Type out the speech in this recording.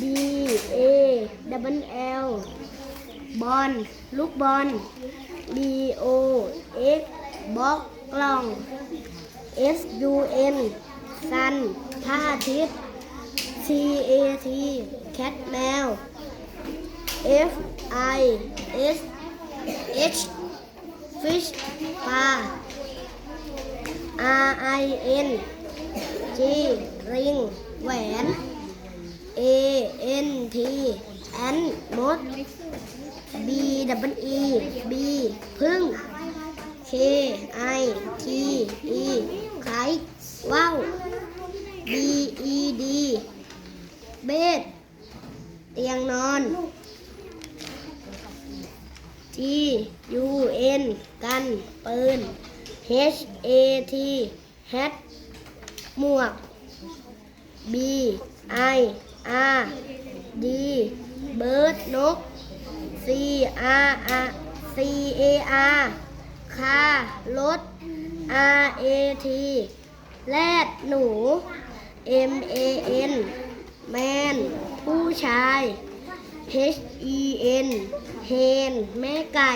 B A double L บอลลูกบอล B O X บล็อกกล่อง S U N ซันพระอาทิตย์ C A T แคทแมว F I S H fish ปลา R I N G ริงแหวน N T แอนมด B W E B พึ่ง K I T E ไขว้าว B E D เบดเตียงนอน G U N กันปืน H A T แฮทหมวก B I R D เบิร์ดนก C R R C A R คารถ R A T แรดหนู M A N แมนผู้ชาย H E N เฮนแม่ไก่